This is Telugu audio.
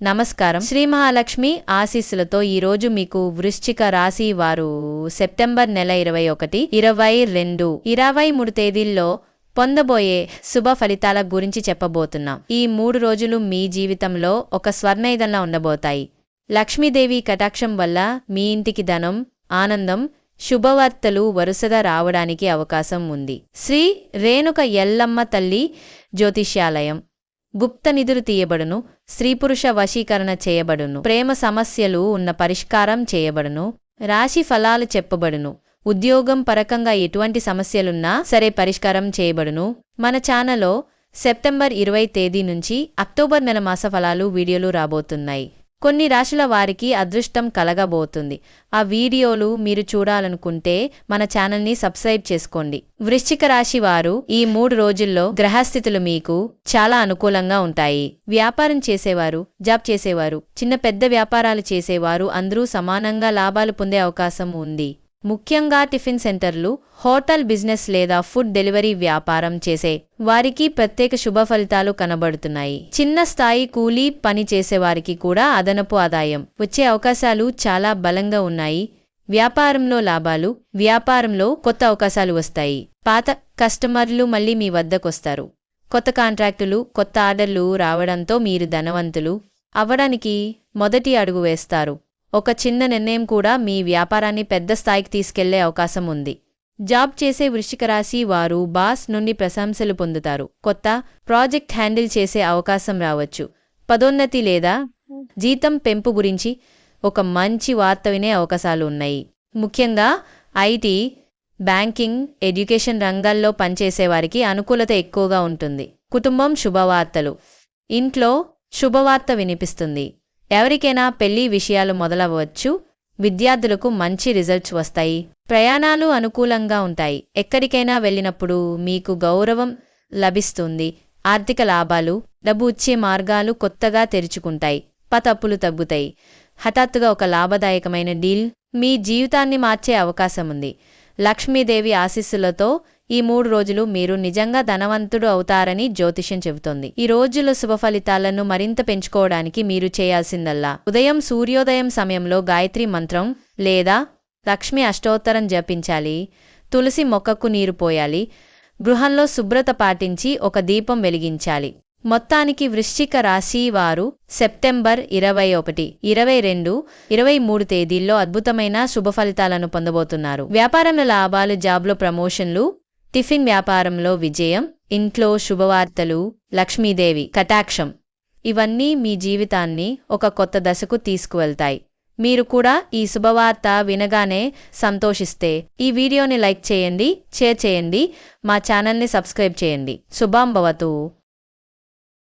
నమస్కారం. శ్రీ మహాలక్ష్మి ఆశీస్సులతో ఈ రోజు మీకు వృశ్చిక రాశి వారు సెప్టెంబర్ నెల ఇరవై ఒకటి ఇరవై రెండు ఇరవై మూడు తేదీల్లో పొందబోయే శుభ ఫలితాల గురించి చెప్పబోతున్నాం. ఈ మూడు రోజులు మీ జీవితంలో ఒక స్వర్ణయుధంలా ఉండబోతాయి. లక్ష్మీదేవి కటాక్షం వల్ల మీ ఇంటికి ధనం ఆనందం శుభవార్తలు వరుసగా రావడానికి అవకాశం ఉంది. శ్రీ రేణుక ఎల్లమ్మ తల్లి జ్యోతిష్యాలయం. గుప్త నిధులు తీయబడును స్త్రీ పురుష వశీకరణ చేయబడును ప్రేమ సమస్యలు ఉన్న పరిష్కారం చేయబడును రాశి ఫలాలు చెప్పబడును ఉద్యోగం పరకంగా ఎటువంటి సమస్యలున్నా సరే పరిష్కారం చేయబడును. మన ఛానల్లో సెప్టెంబర్ ఇరవై తేదీ నుంచి అక్టోబర్ నెల మాస ఫలాలు వీడియోలు రాబోతున్నాయి. కొన్ని రాశుల వారికి అదృష్టం కలగబోతుంది. ఆ వీడియోలు మీరు చూడాలనుకుంటే మన ఛానల్ని సబ్స్క్రైబ్ చేసుకోండి. వృశ్చిక రాశి వారు ఈ మూడు రోజుల్లో గ్రహస్థితులు మీకు చాలా అనుకూలంగా ఉంటాయి. వ్యాపారం చేసేవారు జాబ్ చేసేవారు చిన్న పెద్ద వ్యాపారాలు చేసేవారు అందరూ సమానంగా లాభాలు పొందే అవకాశం ఉంది. ముఖ్యంగా టిఫిన్ సెంటర్లు హోటల్ బిజినెస్ లేదా ఫుడ్ డెలివరీ వ్యాపారం చేసే వారికి ప్రత్యేక శుభ ఫలితాలు కనబడుతున్నాయి. చిన్న స్థాయి కూలీ పని చేసేవారికి కూడా అదనపు ఆదాయం వచ్చే అవకాశాలు చాలా బలంగా ఉన్నాయి. వ్యాపారంలో లాభాలు వ్యాపారంలో కొత్త అవకాశాలు వస్తాయి. పాత కస్టమర్లు మళ్ళీ మీ వద్దకొస్తారు. కొత్త కాంట్రాక్టులు కొత్త ఆర్డర్లు రావడంతో మీరు ధనవంతులు అవ్వడానికి మొదటి అడుగు వేస్తారు. ఒక చిన్న నిర్ణయం కూడా మీ వ్యాపారాన్ని పెద్ద స్థాయికి తీసుకెళ్ళే అవకాశం ఉంది. జాబ్ చేసే వృశ్చిక రాశి వారు బాస్ నుండి ప్రశంసలు పొందుతారు. కొత్త ప్రాజెక్ట్ హ్యాండిల్ చేసే అవకాశం రావచ్చు. పదోన్నతి లేదా జీతం పెంపు గురించి ఒక మంచి వార్త వినే అవకాశాలు ఉన్నాయి. ముఖ్యంగా ఐటీ బ్యాంకింగ్ ఎడ్యుకేషన్ రంగాల్లో పనిచేసే వారికి అనుకూలత ఎక్కువగా ఉంటుంది. కుటుంబం శుభవార్తలు. ఇంట్లో శుభవార్త వినిపిస్తుంది. ఎవరికైనా పెళ్ళి విషయాలు మొదలవచ్చు విద్యార్థులకు మంచి రిజల్ట్స్ వస్తాయి. ప్రయాణాలు అనుకూలంగా ఉంటాయి. ఎక్కడికైనా వెళ్ళినప్పుడు మీకు గౌరవం లభిస్తుంది. ఆర్థిక లాభాలు డబ్బు ఇచ్చే మార్గాలు కొత్తగా తెరుచుకుంటాయి. పతప్పులు తగ్గుతాయి. హఠాత్తుగా ఒక లాభదాయకమైన డీల్ మీ జీవితాన్ని మార్చే అవకాశం ఉంది. లక్ష్మీదేవి ఆశీస్సులతో ఈ మూడు రోజులు మీరు నిజంగా ధనవంతుడు అవుతారని జ్యోతిష్యం చెబుతోంది. ఈ రోజుల శుభ ఫలితాలను మరింత పెంచుకోవడానికి మీరు చేయాల్సిందల్లా. ఉదయం సూర్యోదయం సమయంలో గాయత్రి మంత్రం లేదా లక్ష్మి అష్టోత్తరం జపించాలి. తులసి మొక్కకు నీరు పోయాలి. గృహంలో శుభ్రత పాటించి ఒక దీపం వెలిగించాలి. మొత్తానికి వృశ్చిక రాశి వారు సెప్టెంబర్ ఇరవై ఒకటి ఇరవై రెండు ఇరవై మూడు తేదీల్లో అద్భుతమైన శుభ ఫలితాలను పొందబోతున్నారు. వ్యాపారంలో లాభాలు జాబ్లో ప్రమోషన్లు టిఫిన్ వ్యాపారంలో విజయం ఇంట్లో శుభవార్తలు లక్ష్మీదేవి కటాక్షం. ఇవన్నీ మీ జీవితాన్ని ఒక కొత్త దశకు తీసుకువెళ్తాయి. మీరు కూడా ఈ శుభవార్త వినగానే సంతోషిస్తే ఈ వీడియోని లైక్ చేయండి షేర్ చేయండి మా ఛానల్ని సబ్స్క్రైబ్ చేయండి. శుభాం భవతు